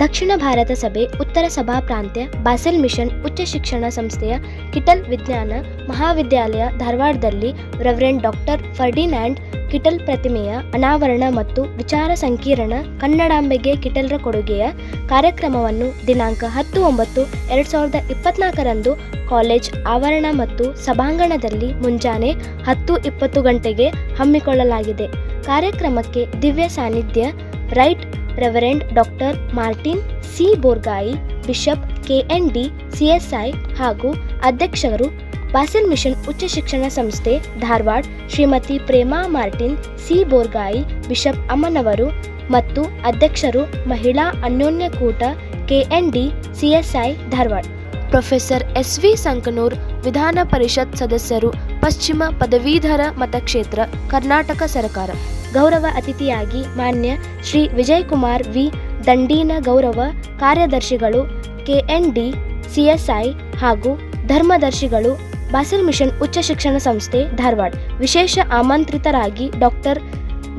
ದಕ್ಷಿಣ ಭಾರತ ಸಭೆ, ಉತ್ತರ ಸಭಾ ಪ್ರಾಂತ್ಯ, ಬಾಸೆಲ್ ಮಿಷನ್, ಉಚ್ಚ ಶಿಕ್ಷಣ ಸಂಸ್ಥೆಯ ಕಿಟಲ್ ವಿಜ್ಞಾನ ಮಹಾವಿದ್ಯಾಲಯ ಧಾರವಾಡದಲ್ಲಿ ರೆವರೆಂಡ್ ಡಾಕ್ಟರ್ ಫರ್ಡಿನ್ಯಾಂಡ್ ಕಿಟಲ್ ಪ್ರತಿಮೆಯ ಅನಾವರಣ ಮತ್ತು ವಿಚಾರ ಸಂಕಿರಣ ಕನ್ನಡಾಂಬೆಗೆ ಕಿಟಲ್ರ ಕೊಡುಗೆಯ ಕಾರ್ಯಕ್ರಮವನ್ನು ದಿನಾಂಕ ಹತ್ತು ಒಂಬತ್ತು ಎರಡು ಸಾವಿರದ ಇಪ್ಪತ್ನಾಲ್ಕರಂದು ಕಾಲೇಜ್ ಆವರಣ ಮತ್ತು ಸಭಾಂಗಣದಲ್ಲಿ ಮುಂಜಾನೆ ಹತ್ತು ಇಪ್ಪತ್ತು ಗಂಟೆಗೆ ಹಮ್ಮಿಕೊಳ್ಳಲಾಗಿದೆ. ಕಾರ್ಯಕ್ರಮಕ್ಕೆ ದಿವ್ಯ ಸಾನ್ನಿಧ್ಯ, right reverend doctor Martin C Borgai, bishop KN D CSI ಹಾಗೂ ಅಧ್ಯಕ್ಷರು ಬಾಸೆಲ್ ಮಿಷನ್ ಉಚ್ಚ ಶಿಕ್ಷಣ ಸಂಸ್ಥೆ Dharwad, Shrimati Prema Martin C Borgai, bishop ಅಮ್ಮನವರು ಮತ್ತು ಅಧ್ಯಕ್ಷರು ಮಹಿಳಾ ಅನ್ಯೋನ್ಯ ಕೂಟ KN D CSI Dharwad. Professor S V Sankanur, Vidhana Parishat ಸದಸ್ಯರು ಪಶ್ಚಿಮ ಪದವೀಧರ ಮತಕ್ಷೇತ್ರ, ಕರ್ನಾಟಕ ಸರ್ಕಾರ. ಗೌರವ ಅತಿಥಿಯಾಗಿ ಮಾನ್ಯ ಶ್ರೀ ವಿಜಯಕುಮಾರ್ ವಿ. ದಂಡೀನ ಗೌರವ ಕಾರ್ಯದರ್ಶಿಗಳು ಕೆಎನ್ ಡಿ ಸಿಎಸ್ಐ ಹಾಗೂ ಧರ್ಮದರ್ಶಿಗಳು, ಬಾಸೆಲ್ ಮಿಷನ್ ಉಚ್ಚ ಶಿಕ್ಷಣ ಸಂಸ್ಥೆ, ಧಾರವಾಡ. ವಿಶೇಷ ಆಮಂತ್ರಿತರಾಗಿ ಡಾಕ್ಟರ್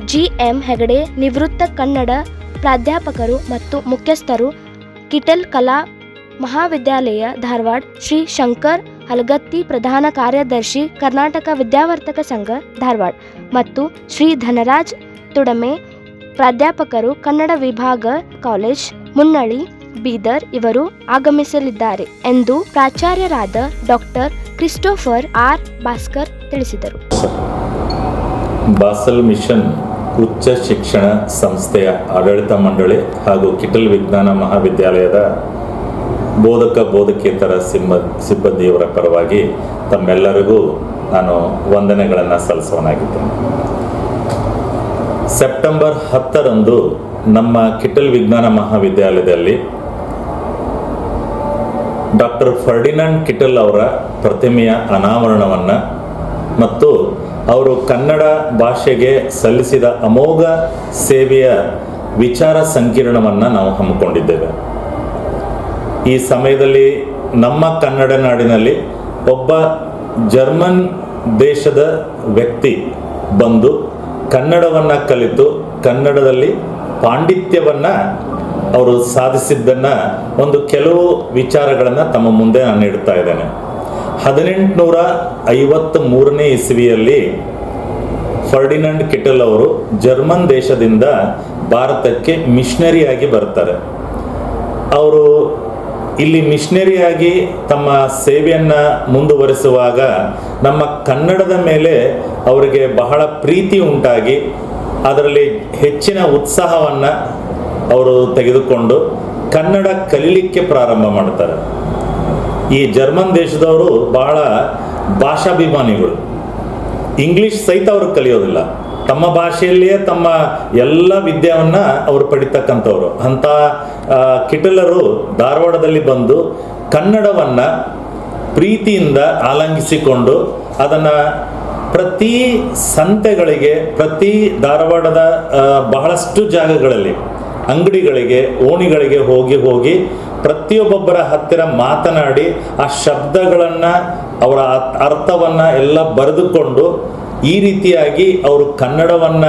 ಜಿ ಎಂ ಹೆಗಡೆ, ನಿವೃತ್ತ ಕನ್ನಡ ಪ್ರಾಧ್ಯಾಪಕರು ಮತ್ತು ಮುಖ್ಯಸ್ಥರು, ಕಿಟಲ್ ಕಲಾ ಮಹಾವಿದ್ಯಾಲಯ, ಧಾರವಾಡ, ಶ್ರೀ ಶಂಕರ್ ಹಲಗತ್ತಿ ಪ್ರಧಾನ ಕಾರ್ಯದರ್ಶಿ ಕರ್ನಾಟಕ ವಿದ್ಯಾವರ್ತಕ ಸಂಘ, ಧಾರವಾಡ ಮತ್ತು ಶ್ರೀ ಧನರಾಜ್ ತುಡಮೆ ಪ್ರಾಧ್ಯಾಪಕರು ಕನ್ನಡ ವಿಭಾಗ ಕಾಲೇಜ್ ಮುನ್ನಳಿ ಬೀದರ್ ಇವರು ಆಗಮಿಸಲಿದ್ದಾರೆ ಎಂದು ಪ್ರಾಚಾರ್ಯರಾದ ಡಾಕ್ಟರ್ ಕ್ರಿಸ್ಟೋಫರ್ ಆರ್ ಭಾಸ್ಕರ್ ತಿಳಿಸಿದರು. ಬಾಸಲ್ ಮಿಷನ್ ಉಚ್ಚ ಶಿಕ್ಷಣ ಸಂಸ್ಥೆಯ ಆಡಳಿತ ಮಂಡಳಿ ಹಾಗೂ ಕಿಟಲ್ ವಿಜ್ಞಾನ ಮಹಾವಿದ್ಯಾಲಯದ ಬೋಧಕ, ಬೋಧಕೇತರ ಸಿಂಬ, ಸಿಬ್ಬಂದಿಯವರ ಪರವಾಗಿ ತಮ್ಮೆಲ್ಲರಿಗೂ ನಾನು ವಂದನೆಗಳನ್ನು ಸಲ್ಲಿಸೋನಾಗಿದ್ದೇನೆ ಸೆಪ್ಟೆಂಬರ್ ಹತ್ತರಂದು ನಮ್ಮ ಕಿಟಲ್ ವಿಜ್ಞಾನ ಮಹಾವಿದ್ಯಾಲಯದಲ್ಲಿ ಡಾಕ್ಟರ್ ಫರ್ಡಿನಾಂಡ್ ಕಿಟಲ್ ಅವರ ಪ್ರತಿಮೆಯ ಅನಾವರಣವನ್ನು ಮತ್ತು ಅವರು ಕನ್ನಡ ಭಾಷೆಗೆ ಸಲ್ಲಿಸಿದ ಅಮೋಘ ಸೇವೆಯ ವಿಚಾರ ಸಂಕಿರಣವನ್ನು ನಾವು ಹಮ್ಮಿಕೊಂಡಿದ್ದೇವೆ. ಈ ಸಮಯದಲ್ಲಿ ನಮ್ಮ ಕನ್ನಡ ನಾಡಿನಲ್ಲಿ ಒಬ್ಬ ಜರ್ಮನ್ ದೇಶದ ವ್ಯಕ್ತಿ ಬಂದು ಕನ್ನಡವನ್ನು ಕಲಿತು ಕನ್ನಡದಲ್ಲಿ ಪಾಂಡಿತ್ಯವನ್ನು ಅವರು ಸಾಧಿಸಿದ್ದನ್ನು ಒಂದು ಕೆಲವು ವಿಚಾರಗಳನ್ನು ತಮ್ಮ ಮುಂದೆ ನಾನು ಇಡ್ತಾ ಇದ್ದೇನೆ. ಹದಿನೆಂಟುನೂರ ಐವತ್ತ್ ಮೂರನೇ ಇಸವಿಯಲ್ಲಿ ಫರ್ಡಿನಂಡ್ ಕಿಟಲ್ ಅವರು ಜರ್ಮನ್ ದೇಶದಿಂದ ಭಾರತಕ್ಕೆ ಮಿಷನರಿಯಾಗಿ ಬರ್ತಾರೆ. ಅವರು ಇಲ್ಲಿ ಮಿಷನರಿಯಾಗಿ ತಮ್ಮ ಸೇವೆಯನ್ನು ಮುಂದುವರಿಸುವಾಗ ನಮ್ಮ ಕನ್ನಡದ ಮೇಲೆ ಅವರಿಗೆ ಬಹಳ ಪ್ರೀತಿ ಉಂಟಾಗಿ ಅದರಲ್ಲಿ ಹೆಚ್ಚಿನ ಉತ್ಸಾಹವನ್ನು ಅವರು ತೆಗೆದುಕೊಂಡು ಕನ್ನಡ ಕಲೀಲಿಕ್ಕೆ ಪ್ರಾರಂಭ ಮಾಡ್ತಾರೆ. ಈ ಜರ್ಮನ್ ದೇಶದವರು ಬಹಳ ಭಾಷಾಭಿಮಾನಿಗಳು. ಇಂಗ್ಲಿಷ್ ಸಹಿತ ಅವರು ಕಲಿಯೋದಿಲ್ಲ. ತಮ್ಮ ಭಾಷೆಯಲ್ಲಿಯೇ ತಮ್ಮ ಎಲ್ಲ ವಿದ್ಯಾವನ್ನ ಅವರು ಪಡಿತಕ್ಕಂಥವ್ರು. ಅಂಥ ಕಿಟಲರು ಧಾರವಾಡದಲ್ಲಿ ಬಂದು ಕನ್ನಡವನ್ನ ಪ್ರೀತಿಯಿಂದ ಆಲಂಗಿಸಿಕೊಂಡು ಅದನ್ನು ಪ್ರತಿ ಸಂತೆಗಳಿಗೆ, ಪ್ರತಿ ಧಾರವಾಡದ ಬಹಳಷ್ಟು ಜಾಗಗಳಲ್ಲಿ, ಅಂಗಡಿಗಳಿಗೆ, ಓಣಿಗಳಿಗೆ ಹೋಗಿ ಹೋಗಿ ಪ್ರತಿಯೊಬ್ಬೊಬ್ಬರ ಹತ್ತಿರ ಮಾತನಾಡಿ ಆ ಶಬ್ದಗಳನ್ನು ಅವರ ಅರ್ಥ- ಅರ್ಥವನ್ನ ಎಲ್ಲ ಬರೆದುಕೊಂಡು ಈ ರೀತಿಯಾಗಿ ಅವರು ಕನ್ನಡವನ್ನ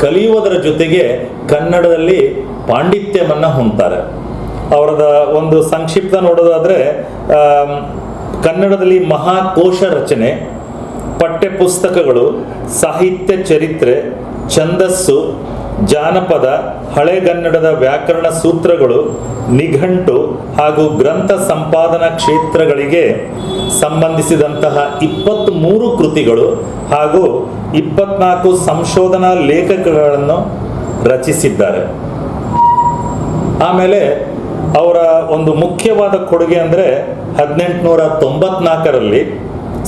ಕಲಿಯುವುದರ ಜೊತೆಗೆ ಕನ್ನಡದಲ್ಲಿ ಪಾಂಡಿತ್ಯವನ್ನು ಹೊಂತಾರೆ ಅವರದ ಒಂದು ಸಂಕ್ಷಿಪ್ತ ನೋಡೋದಾದರೆ ಕನ್ನಡದಲ್ಲಿ ಮಹಾಕೋಶ ರಚನೆ ಪಠ್ಯ ಪುಸ್ತಕಗಳು ಸಾಹಿತ್ಯ ಚರಿತ್ರೆ, ಛಂದಸ್ಸು ಜಾನಪದ ಹಳೆಗನ್ನಡದ ವ್ಯಾಕರಣ ಸೂತ್ರಗಳು ನಿಘಂಟು ಹಾಗೂ ಗ್ರಂಥ ಸಂಪಾದನಾ ಕ್ಷೇತ್ರಗಳಿಗೆ ಸಂಬಂಧಿಸಿದಂತಹ ಇಪ್ಪತ್ತ್ಮೂರು ಕೃತಿಗಳು ಹಾಗೂ ಇಪ್ಪತ್ನಾಲ್ಕು ಸಂಶೋಧನಾ ಲೇಖಕಗಳನ್ನು ರಚಿಸಿದ್ದಾರೆ. ಆಮೇಲೆ ಅವರ ಒಂದು ಮುಖ್ಯವಾದ ಕೊಡುಗೆ ಅಂದರೆ ಹದಿನೆಂಟುನೂರ ತೊಂಬತ್ನಾಲ್ಕರಲ್ಲಿ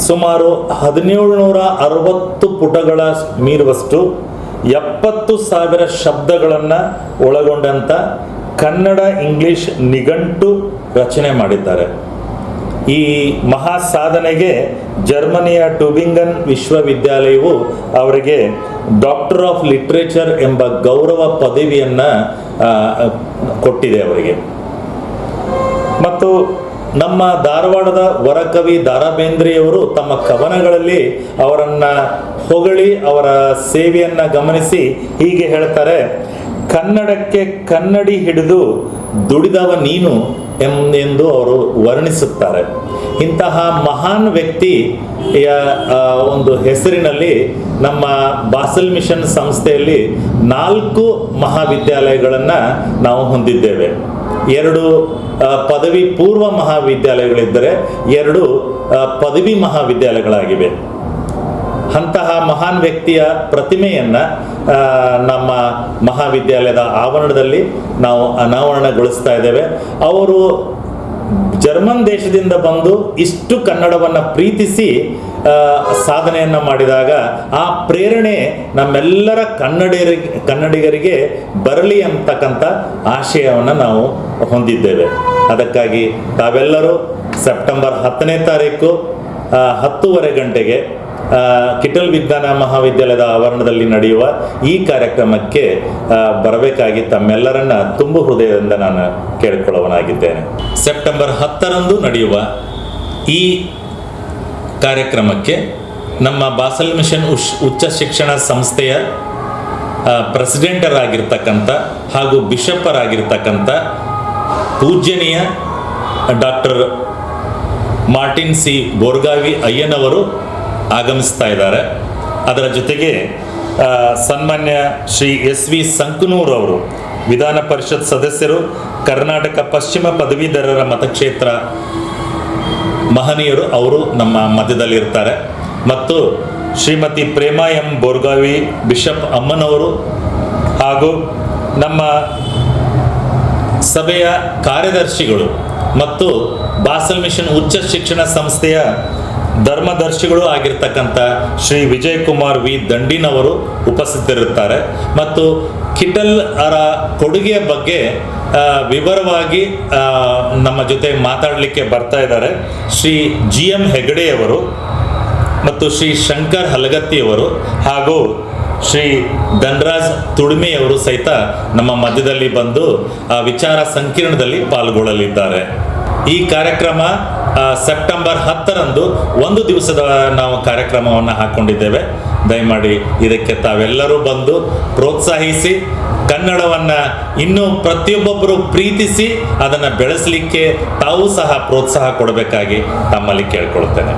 ಸುಮಾರು ಹದಿನೇಳು ನೂರ ಅರವತ್ತು ಪುಟಗಳ ಮೀರುವಷ್ಟು ಎಪ್ಪತ್ತು ಸಾವಿರ ಶಬ್ದಗಳನ್ನು ಒಳಗೊಂಡಂಥ ಕನ್ನಡ ಇಂಗ್ಲಿಷ್ ನಿಘಂಟು ರಚನೆ ಮಾಡಿದ್ದಾರೆ. ಈ ಮಹಾ ಸಾಧನೆಗೆ ಜರ್ಮನಿಯ ಟುಬಿಂಗನ್ ವಿಶ್ವವಿದ್ಯಾಲಯವು ಅವರಿಗೆ ಡಾಕ್ಟರ್ ಆಫ್ ಲಿಟ್ರೇಚರ್ ಎಂಬ ಗೌರವ ಪದವಿಯನ್ನು ಕೊಟ್ಟಿದೆ ಅವರಿಗೆ. ಮತ್ತು ನಮ್ಮ ಧಾರವಾಡದ ವರಕವಿ ದಾರಾ ಬೇಂದ್ರೆಯವರು ತಮ್ಮ ಕವನಗಳಲ್ಲಿ ಅವರನ್ನ ಹೊಗಳಿ ಅವರ ಸೇವೆಯನ್ನ ಗಮನಿಸಿ ಹೀಗೆ ಹೇಳ್ತಾರೆ, ಕನ್ನಡಕ್ಕೆ ಕನ್ನಡಿ ಹಿಡಿದು ದುಡಿದವ ನೀನು ಎಂದು ಅವರು ವರ್ಣಿಸುತ್ತಾರೆ. ಇಂತಹ ಮಹಾನ್ ವ್ಯಕ್ತಿಯ ಒಂದು ಹೆಸರಿನಲ್ಲಿ ನಮ್ಮ ಬಾಸಲ್ ಮಿಷನ್ ಸಂಸ್ಥೆಯಲ್ಲಿ ನಾಲ್ಕು ಮಹಾವಿದ್ಯಾಲಯಗಳನ್ನು ನಾವು ಹೊಂದಿದ್ದೇವೆ. ಎರಡು ಪದವಿ ಪೂರ್ವ ಮಹಾವಿದ್ಯಾಲಯಗಳಿದ್ದರೆ ಎರಡು ಪದವಿ ಮಹಾವಿದ್ಯಾಲಯಗಳಾಗಿವೆ. ಅಂತಹ ಮಹಾನ್ ವ್ಯಕ್ತಿಯ ಪ್ರತಿಮೆಯನ್ನು ನಮ್ಮ ಮಹಾವಿದ್ಯಾಲಯದ ಆವರಣದಲ್ಲಿ ನಾವು ಅನಾವರಣಗೊಳಿಸ್ತಾ ಇದ್ದೇವೆ. ಅವರು ಜರ್ಮನ್ ದೇಶದಿಂದ ಬಂದು ಇಷ್ಟು ಕನ್ನಡವನ್ನು ಪ್ರೀತಿಸಿ ಸಾಧನೆಯನ್ನ ಮಾಡಿದಾಗ ಆ ಪ್ರೇರಣೆ ನಮ್ಮೆಲ್ಲರ ಕನ್ನಡಿಗರಿಗೆ ಕನ್ನಡಿಗರಿಗೆ ಬರಲಿ ಅಂತಕ್ಕಂಥ ಆಶಯವನ್ನು ನಾವು ಹೊಂದಿದ್ದೇವೆ. ಅದಕ್ಕಾಗಿ ತಾವೆಲ್ಲರೂ ಸೆಪ್ಟೆಂಬರ್ ಹತ್ತನೇ ತಾರೀಕು ಹತ್ತೂವರೆ ಗಂಟೆಗೆ ಕಿಟಲ್ ವಿಜ್ಞಾನ ಮಹಾವಿದ್ಯಾಲಯದ ಆವರಣದಲ್ಲಿ ನಡೆಯುವ ಈ ಕಾರ್ಯಕ್ರಮಕ್ಕೆ ಬರಬೇಕಾಗಿ ತಮ್ಮೆಲ್ಲರನ್ನ ತುಂಬು ಹೃದಯದಿಂದ ನಾನು ಕೇಳಿಕೊಳ್ಳುವನಾಗಿದ್ದೇನೆ ಸೆಪ್ಟೆಂಬರ್ ಹತ್ತರಂದು ನಡೆಯುವ ಈ ಕಾರ್ಯಕ್ರಮಕ್ಕೆ ನಮ್ಮ ಬಾಸಲ್ ಮಿಷನ್ ಉಶ್ ಉಚ್ಚ ಶಿಕ್ಷಣ ಸಂಸ್ಥೆಯ ಪ್ರೆಸಿಡೆಂಟರ್ ಪ್ರೆಸಿಡೆಂಟರಾಗಿರ್ತಕ್ಕಂಥ ಹಾಗೂ ಬಿಷಪ್ಪರಾಗಿರ್ತಕ್ಕಂಥ ಪೂಜ್ಯನೀಯ ಡಾಕ್ಟರ್ ಮಾರ್ಟಿನ್ ಸಿ ಬೋರ್ಗಾವಿ ಅಯ್ಯನವರು ಆಗಮಿಸ್ತಾ ಇದ್ದಾರೆ. ಅದರ ಜೊತೆಗೆ ಸನ್ಮಾನ್ಯ ಶ್ರೀ ಎಸ್ ವಿ ಸಂಕನೂರ್ ಅವರು, ವಿಧಾನ ಪರಿಷತ್ ಸದಸ್ಯರು, ಕರ್ನಾಟಕ ಪಶ್ಚಿಮ ಪದವೀಧರರ ಮತಕ್ಷೇತ್ರ ಮಹನೀಯರು ಅವರು ನಮ್ಮ ಮಧ್ಯದಲ್ಲಿ ಇರ್ತಾರೆ ಮತ್ತು ಶ್ರೀಮತಿ ಪ್ರೇಮ ಎಂ ಬೋರ್ಗಾವಿ ಬಿಷಪ್ ಅಮ್ಮನವರು ಹಾಗೂ ನಮ್ಮ ಸಭೆಯ ಕಾರ್ಯದರ್ಶಿಗಳು ಮತ್ತು ಬಾಸಲ್ ಮಿಷನ್ ಉಚ್ಚ ಶಿಕ್ಷಣ ಸಂಸ್ಥೆಯ ಧರ್ಮದರ್ಶಿಗಳು ಆಗಿರ್ತಕ್ಕಂಥ ಶ್ರೀ ವಿಜಯ್ ಕುಮಾರ್ ವಿ ದಂಡಿನವರು ಉಪಸ್ಥಿತರಿರುತ್ತಾರೆ. ಮತ್ತು ಕಿಟಲ್ ಅವರ ಕೊಡುಗೆಯ ಬಗ್ಗೆ ವಿವರವಾಗಿ ನಮ್ಮ ಜೊತೆ ಮಾತಾಡಲಿಕ್ಕೆ ಬರ್ತಾ ಇದ್ದಾರೆ. ಶ್ರೀ ಜಿ ಎಂ ಹೆಗಡೆಯವರು ಮತ್ತು ಶ್ರೀ ಶಂಕರ್ ಹಲಗತ್ತಿಯವರು ಹಾಗೂ ಶ್ರೀ ಧನ್ರಾಜ್ ತುಡುಮೆಯವರು ಸಹಿತ ನಮ್ಮ ಮಧ್ಯದಲ್ಲಿ ಬಂದು, ಆ, ವಿಚಾರ ಸಂಕಿರಣದಲ್ಲಿ ಪಾಲ್ಗೊಳ್ಳಲಿದ್ದಾರೆ. ಈ ಕಾರ್ಯಕ್ರಮ ಸೆಪ್ಟೆಂಬರ್ ಹತ್ತರಂದು ಒಂದು ದಿವಸದ ನಾವು ಕಾರ್ಯಕ್ರಮವನ್ನು ಹಾಕೊಂಡಿದ್ದೇವೆ. ದಯಮಾಡಿ ಇದಕ್ಕೆ ತಾವೆಲ್ಲರೂ ಬಂದು ಪ್ರೋತ್ಸಾಹಿಸಿ, ಕನ್ನಡವನ್ನ ಇನ್ನೂ ಪ್ರತಿಯೊಬ್ಬೊಬ್ಬರು ಪ್ರೀತಿಸಿ, ಅದನ್ನು ಬೆಳೆಸಲಿಕ್ಕೆ ತಾವು ಸಹ ಪ್ರೋತ್ಸಾಹ ಕೊಡಬೇಕಾಗಿ ತಮ್ಮಲ್ಲಿ ಕೇಳ್ಕೊಳ್ತೇನೆ.